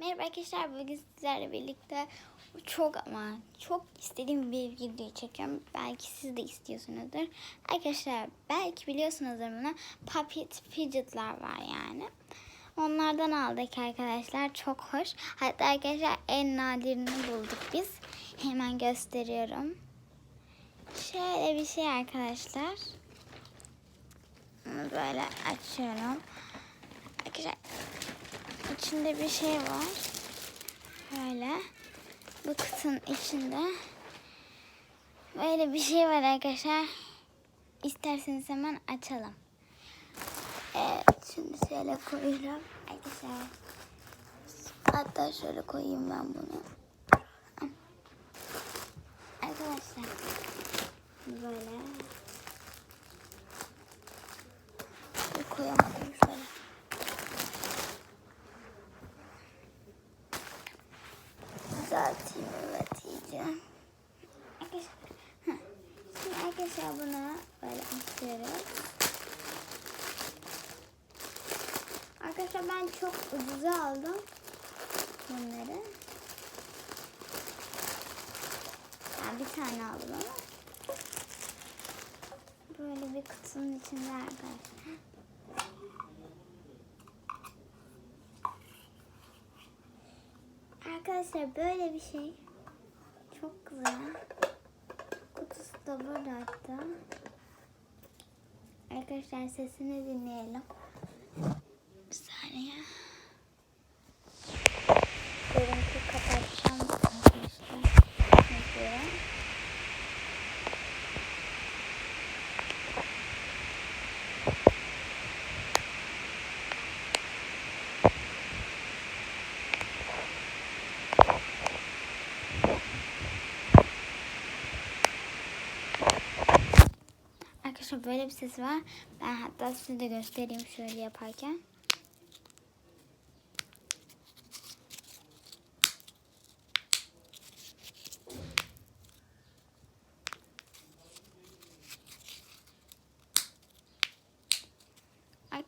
Merhaba arkadaşlar bugün sizlerle birlikte çok ama çok istediğim bir video çekiyorum. Belki siz de istiyorsunuzdur. Arkadaşlar belki biliyorsunuzdur bunu. Puppet fidget'lar var yani. Onlardan aldık arkadaşlar. Çok hoş. Hatta arkadaşlar en nadirini bulduk biz. Hemen gösteriyorum. Şöyle bir şey arkadaşlar. Bunu böyle açıyorum. Arkadaşlar içinde bir şey var. Böyle. Bu kutunun içinde. Böyle bir şey var arkadaşlar. İsterseniz hemen açalım. Evet. Şimdi şöyle koyuyorum. Arkadaşlar. Hatta şöyle koyayım ben bunu. Arkadaşlar. Böyle. Bir koyamadım şöyle. Düzelteyim evet iyice. Arkadaşlar, heh. Şimdi arkadaşlar bunu böyle açıyoruz. Arkadaşlar ben çok ucuza aldım bunları. Ben bir tane aldım ama. Böyle bir kutunun içinde arkadaşlar. Arkadaşlar böyle bir şey. Çok güzel. Kutusu da burada hatta. Arkadaşlar sesini dinleyelim. Saniye. Görüntü kapatacağım arkadaşlar. Bakıyorum. Arkadaşlar böyle bir ses var. Ben hatta size de göstereyim şöyle yaparken.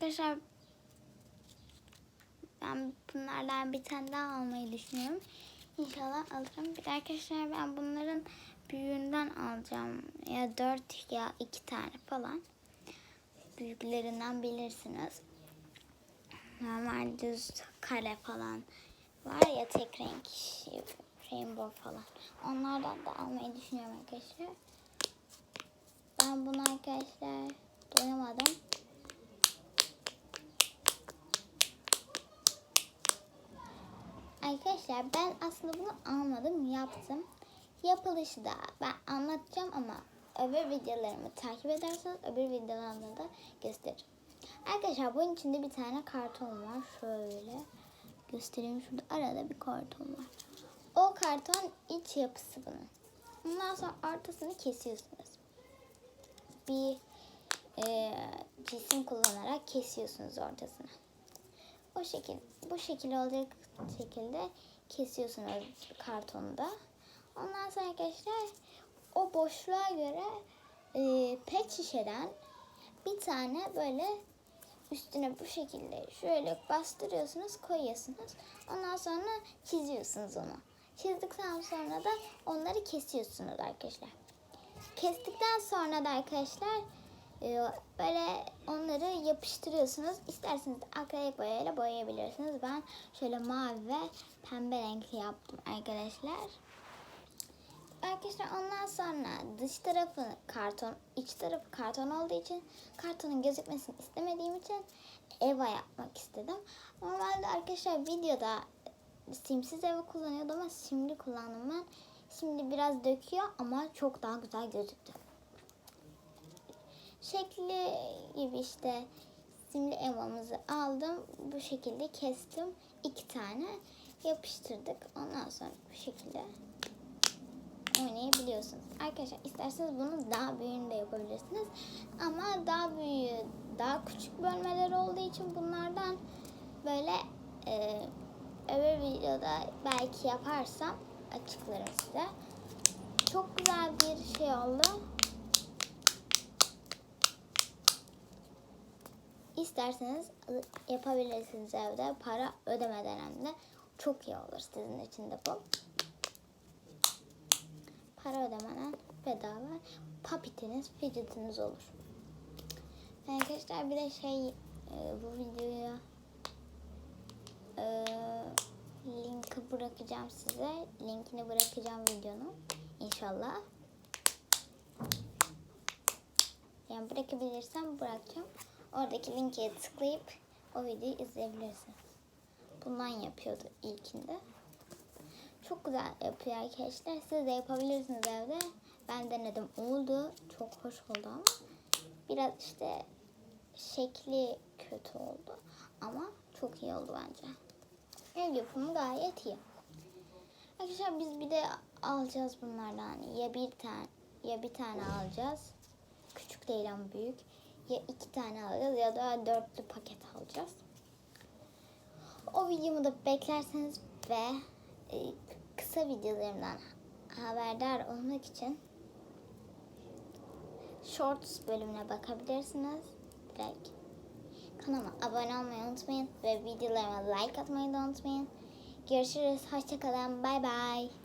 Arkadaşlar ben bunlardan bir tane daha almayı düşünüyorum. İnşallah alırım. Bir de arkadaşlar ben bunların büyüğünden alacağım. Ya dört ya iki tane falan. Büyüklerinden bilirsiniz. Normal düz kare falan var ya tek renk şey, rainbow falan. Onlardan da almayı düşünüyorum arkadaşlar. Ben bunu arkadaşlar doyamadım. Arkadaşlar ben aslında bunu almadım yaptım. Yapılışı da ben anlatacağım ama öbür videolarımı takip ederseniz öbür videolarımda da gösteririm. Arkadaşlar bunun içinde bir tane karton var. Şöyle göstereyim şurada arada bir karton var. O karton iç yapısı bunun. Ondan sonra ortasını kesiyorsunuz. Bir e, cisim kullanarak kesiyorsunuz ortasını. O şekil, bu şekil olacak şekilde kesiyorsunuz kartonda. Ondan sonra arkadaşlar o boşluğa göre e, pet şişeden bir tane böyle üstüne bu şekilde şöyle bastırıyorsunuz, koyuyorsunuz. Ondan sonra çiziyorsunuz onu. Çizdikten sonra da onları kesiyorsunuz arkadaşlar. Kestikten sonra da arkadaşlar böyle onları yapıştırıyorsunuz. İsterseniz de akrilik boyayla boyayabilirsiniz. Ben şöyle mavi ve pembe renkli yaptım arkadaşlar. Arkadaşlar ondan sonra dış tarafı karton, iç tarafı karton olduğu için kartonun gözükmesini istemediğim için Eva yapmak istedim. Normalde arkadaşlar videoda simsiz Eva kullanıyordum ama simli kullandım ben. Şimdi biraz döküyor ama çok daha güzel gözüktü. Şekli gibi işte simli Eva'mızı aldım. Bu şekilde kestim. iki tane yapıştırdık. Ondan sonra bu şekilde oynayabiliyorsunuz. Arkadaşlar isterseniz bunu daha büyüğünü de yapabilirsiniz. Ama daha büyüğü, daha küçük bölmeler olduğu için bunlardan böyle e, öbür videoda belki yaparsam açıklarım size. Çok güzel bir şey oldu. İsterseniz yapabilirsiniz evde para ödemeden hem de. çok iyi olur sizin için de bu. Para ödemeden bedava papitiniz, fidgetiniz olur. Arkadaşlar bir de şey e, bu videoya e, linki bırakacağım size. Linkini bırakacağım videonun inşallah. Yani bırakabilirsem bırakacağım. Oradaki linke tıklayıp o videoyu izleyebilirsin. Bundan yapıyordu ilkinde. Çok güzel yapıyor arkadaşlar. Siz de yapabilirsiniz evde. Ben denedim. Oldu. Çok hoş oldu ama biraz işte şekli kötü oldu. Ama çok iyi oldu bence. Ev yapımı gayet iyi. Arkadaşlar biz bir de alacağız bunlardan. Ya bir tane ya bir tane alacağız. Küçük değil ama büyük. Ya iki tane alacağız ya da dörtlü paket alacağız. O videomu da beklerseniz ve e, kısa videolarımdan haberdar olmak için Shorts bölümüne bakabilirsiniz. Direkt. Kanalıma abone olmayı unutmayın ve videolarıma like atmayı da unutmayın. Görüşürüz. Hoşçakalın. Bay bay.